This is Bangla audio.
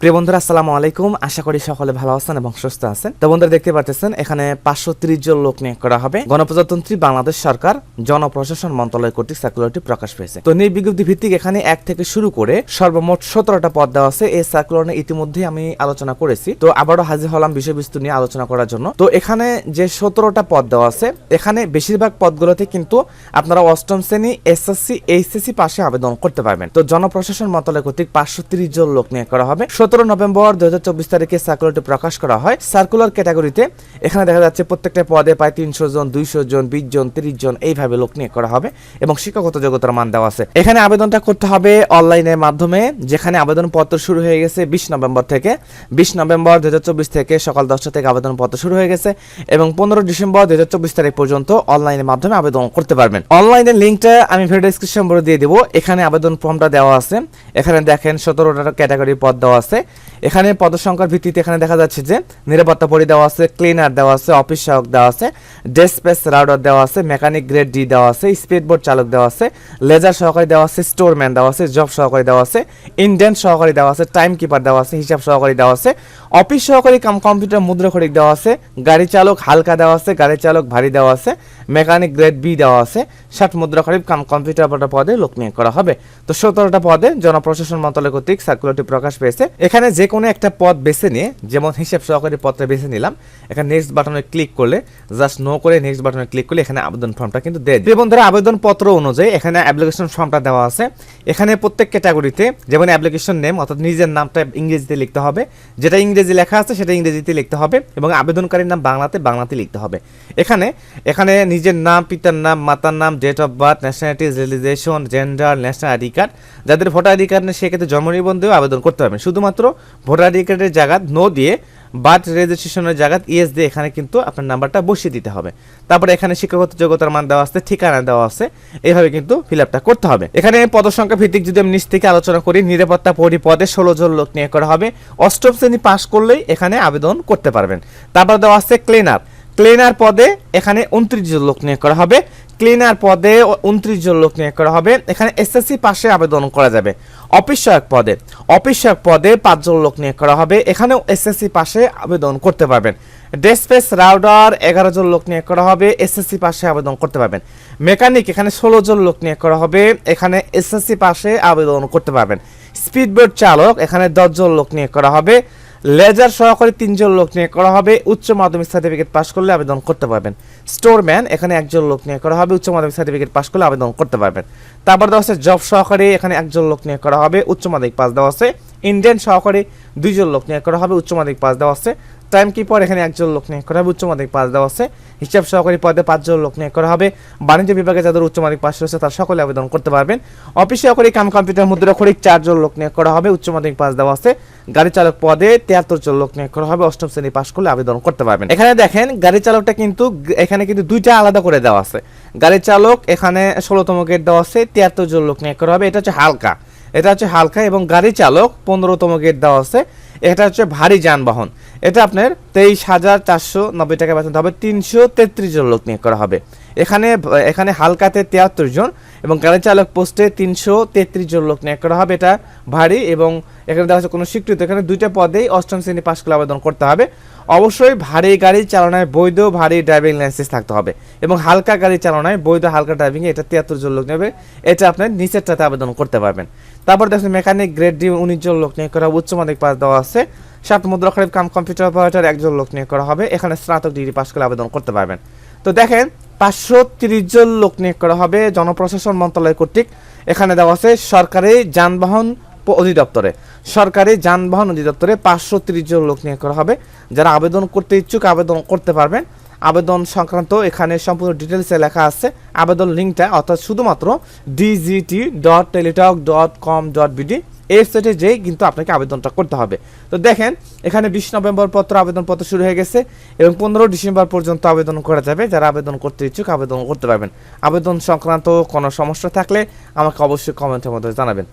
প্রিয় বন্ধুরা, আসসালামু আলাইকুম। আশা করি সকলে ভালো আছেন এবং সুস্থ আছেন। তো বন্ধুরা, দেখতে পাচ্ছেন এখানে পাঁচশো ত্রিশ জন লোক নিয়োগ করা হবে। গণপ্রজাতন্ত্রী বাংলাদেশ সরকার, জনপ্রশাসন মন্ত্রণালয় কর্তৃক সার্কুলারটি প্রকাশ পেয়েছে। তো নিয়োগ বিজ্ঞপ্তি ভিত্তিক এখানে এক থেকে শুরু করে সর্বমোট সতেরোটা পদ দেওয়া আছে। এই সার্কুলার নিয়ে ইতিমধ্যে আমি আলোচনা করেছি। তো আবারও হাজির হলাম বিষয়বস্তু নিয়ে আলোচনা করার জন্য। তো এখানে যে সতেরোটা পদ দেওয়া আছে, এখানে বেশিরভাগ পদগুলোতে কিন্তু আপনারা অষ্টম শ্রেণি, এসএসসি, এইচএসসি পাশে আবেদন করতে পারবেন। তো জনপ্রশাসন মন্ত্রণালয় কর্তৃক পাঁচশো ত্রিশ জন লোক নিয়োগ করা হবে। সতেরো নভেম্বর দু হাজার চব্বিশ তারিখে সার্কুলারটি প্রকাশ করা হয়। সার্কুলার ক্যাটাগরিতে এখানে দেখা যাচ্ছে প্রত্যেকটা পদে প্রায় তিনশো জন, দুইশো জন, বিশ জন, তিরিশ জন এইভাবে লোক নিয়োগ করা হবে এবং শিক্ষাগত যোগ্যতার মান দেওয়া আছে। এখানে আবেদনটা করতে হবে অনলাইনের মাধ্যমে, যেখানে আবেদনপত্র শুরু হয়ে গেছে বিশ নভেম্বর থেকে। বিশ নভেম্বর দু হাজার চব্বিশ থেকে সকাল দশটা থেকে আবেদনপত্র শুরু হয়ে গেছে এবং পনেরো ডিসেম্বর দু হাজার চব্বিশ তারিখ পর্যন্ত অনলাইনের মাধ্যমে আবেদন করতে পারবেন। অনলাইনের লিঙ্কটা আমি ভিডিও ডিসক্রিপশন বলে দিয়ে দেবো। এখানে আবেদন ফর্মটা দেওয়া আছে। এখানে দেখেন সতেরোটা ক্যাটাগরি পদ দেওয়া আছে। এখানে পদসংখ্যার ভিত্তিতে এখানে দেখা যাচ্ছে যে নিরাপত্তা পরি দেওয়া আছে ক্লিনার দেওয়া আছে অফিস সহায়ক দেওয়া আছে ডেসপেস রাউডার দেওয়া আছে মেকানিক গ্রেড ডি দেওয়া আছে স্পিড বোর্ড চালক দেওয়া আছে লেজার সহকারী দেওয়া আছে স্টোরম্যান দেওয়া আছে জব সহকারী দেওয়া আছে ইন্ডিয়ান সহকারী দেওয়া আছে টাইম কিপার দেওয়া আছে হিসাব সহকারী দেওয়া আছে অফিস সহকারী কাম কম্পিউটার মুদ্রা খরিক দেওয়া আছে গাড়ি চালক হালকা দেওয়া আছে গাড়ি চালক ভারী দেওয়া আছে মেকানিক গ্রেড বি দেওয়া আছে ষাট মুদ্রা খরিক কাম কম্পিউটার পদে লোক নিয়োগ করা হবে তো সতেরোটা পদে জনপ্রশাসন মন্ত্রণালয় কর্তৃক সার্কুলারটি প্রকাশ পেয়েছে এখানে যে কোনো একটা পথ বেছে নিয়ে, যেমন হিসাব সহকারী পদটা বেছে নিলাম, এখানে নেক্সট বাটনে ক্লিক করলে জাস্ট নো করে নেক্সট বাটনে ক্লিক করলে এখানে আবেদন ফর্মটা কিন্তু দেয় দিবে বন্ধুরা আবেদন পত্র অনুযায়ী এখানে অ্যাপ্লিকেশন ফর্মটা দেওয়া আছে। এখানে প্রত্যেক ক্যাটাগরিতে যেমন অ্যাপ্লিকেশন নেম অর্থাৎ নিজের নামটা ইংরেজিতে লিখতে হবে। যেটা ইংরেজি লেখা আছে, সেটা ইংরেজিতে লিখতে হবে এবং আবেদনকারীর নাম বাংলাতে বাংলাতে লিখতে হবে। এখানে এখানে নিজের নাম, পিতার নাম, মাতার নাম date of birth nationality religion gender national ID card যাদের ভোটার আইডি কার্ড নেই, সেক্ষেত্রে জন্ম নিবন্ধেও আবেদন করতে পারবেন শুধুমাত্র ভোটার আইডি কার্ডের জায়গা নো দিয়ে বার্থ রেজিস্ট্রেশনের জায়গা ইএস দিয়ে এখানে কিন্তু আপনার নাম্বারটা বসিয়ে দিতে হবে। তারপরে এখানে শিক্ষাগত যোগ্যতার মান দেওয়া আছে, ঠিকানা দেওয়া আছে এইভাবে কিন্তু ফিল আপটা করতে হবে। এখানে পদসংখ্যা ভিত্তিক যদি আমি নিচ থেকে আলোচনা করি, নিরাপত্তা পরিপদে ষোলো জন লোক নিয়োগ করা হবে। অষ্টম শ্রেণি পাশ করলেই এখানে আবেদন করতে পারবেন। তারপর দেওয়া আছে ক্লিনার ক্লিনার পদে এখানে উনত্রিশ জন লোক নিয়োগ করা হবে। ক্লিনার পদে উনত্রিশ জন লোক নিয়োগ করা হবে। এখানে এসএসসি পাশে আবেদন করা যাবে। অফিস সহায়ক পদে। অফিস সহায়ক পদে পাঁচজন লোক নিয়োগ করা হবে। এখানেও এসএসসি পাশে আবেদন করতে পারবেন। ডেসপেস রাউডার এগারো জন লোক নিয়োগ করা হবে। এসএসসি পাশে আবেদন করতে পারবেন। মেকানিক এখানে ষোলো জন লোক নিয়োগ করা হবে। এখানে এসএসসি পাশে আবেদন করতে পারবেন। স্পিডবোট চালক, এখানে দশজন লোক নিয়োগ করা হবে। লেজার সহকারে তিনজন লোক নিয়ে করা হবে। উচ্চ মাধ্যমিক সার্টিফিকেট পাশ করলে আবেদন করতে পারবেন। স্টোরম্যান, এখানে একজন লোক নিয়ে করা হবে। উচ্চ মাধ্যমিক সার্টিফিকেট পাশ করলে আবেদন করতে পারবেন। তারপর দেওয়া আছে জব সহকারে, এখানে একজন লোক নিয়ে করা হবে। উচ্চ মাধ্যমিক পাস দেওয়া আছে। ইন্ডিয়ান সহকারী দুইজন লোক নিয়োগ করা হবে, উচ্চ মাধ্যমিক পাস দেওয়া আছে। টাইম কিপার এখানে একজন লোক নিয়োগ করা হবে, উচ্চ মাধ্যমিক পাস দেওয়া আছে। হিসাব সহকারী পদে পাঁচজন লোক নিয়োগ করা হবে। বাণিজ্য বিভাগে যাদের উচ্চ মাধ্যমিক পাস রয়েছে, তারা সকলে আবেদন করতে পারবেন। অফিস সহকারী কাম কম্পিউটার, মুদ্রা খরিক চারজন লোক নিয়োগ করা হবে, উচ্চ মাধ্যমিক পাস দেওয়া আছে। গাড়ি চালক পদে তিয়াত্তর জন লোক নিয়োগ করা হবে, অষ্টম শ্রেণি পাশ করলে আবেদন করতে পারবেন। এখানে দেখেন, গাড়ি চালকটা কিন্তু এখানে কিন্তু দুইটা আলাদা করে দেওয়া আছে। গাড়ি চালক এখানে ষোলোতম গেট দেওয়া আছে, তিয়াত্তর জন লোক নিয়োগ করা হবে, এটা হচ্ছে হালকা। এটা হচ্ছে হালকা এবং গাড়ি চালক পনেরোতম গেট দেওয়া আছে। এটা হচ্ছে ভারী যানবাহন। এটা আপনার তেইশ হাজার চারশো নব্বই টাকা বেতন হবে, তিনশো তেত্রিশ জন লোক নিয়োগ করা হবে। এখানে এখানে হালকাতে তিয়াত্তর জন এবং গাড়ি চালক পোস্টে তিনশো তেত্রিশ জন লোক নিয়োগ করা হবে। এটা ভারী এবং এখানে দেওয়া হচ্ছে কোনো স্বীকৃত। এখানে দুইটা পদেই অষ্টম শ্রেণি পাশ করে আবেদন করতে হবে। অবশ্যই ভারী গাড়ি চালনায় বৈধ ভারী ড্রাইভিং লাইসেন্স থাকতে হবে এবং হালকা গাড়ি চালনায় বৈধ হালকা ড্রাইভিংয়ে এটা তিয়াত্তর জন লোক নেবে। এটা আপনার নিচেরটাতে আবেদন করতে পারবেন। তারপর দেখুন মেকানিক গ্রেড ডি উনিশ জন লোক নিয়োগ করা উচ্চ মাধ্যমিক পাস দেওয়া আছে। সাত মুদ্রা খরিফ কাম কম্পিউটার অপারেটর একজন লোক নিয়োগ করা হবে। এখানে স্নাতক ডিগ্রি পাশ করে আবেদন করতে পারবেন। তো দেখেন, পাঁচশো তিরিশ জন লোক নিয়োগ করা হবে জনপ্রশাসন মন্ত্রণালয় কর্তৃক। এখানে দেওয়া আছে সরকারি যানবাহন অধিদপ্তরে। সরকারি যানবাহন অধিদপ্তরে পাঁচশো তিরিশ জন লোক নিয়োগ করা হবে। যারা আবেদন করতে ইচ্ছুক আবেদন করতে পারবেন। আবেদন সংক্রান্ত এখানে সম্পূর্ণ ডিটেলসে লেখা আছে। আবেদন লিঙ্কটা অর্থাৎ শুধুমাত্র DGT dot Teletalk dot com dot BD ওয়েবসাইটে যেয়ে কিন্তু আপনাকে আবেদনটা করতে হবে। তো দেখেন, এখানে বিশ নভেম্বর পত্র আবেদনপত্র শুরু হয়ে গেছে এবং পনেরো ডিসেম্বর পর্যন্ত আবেদন করা যাবে। যারা আবেদন করতে ইচ্ছুক আবেদন করতে পারবেন। আবেদন সংক্রান্ত কোনো সমস্যা থাকলে আমাকে অবশ্যই কমেন্টের মধ্যে জানাবেন।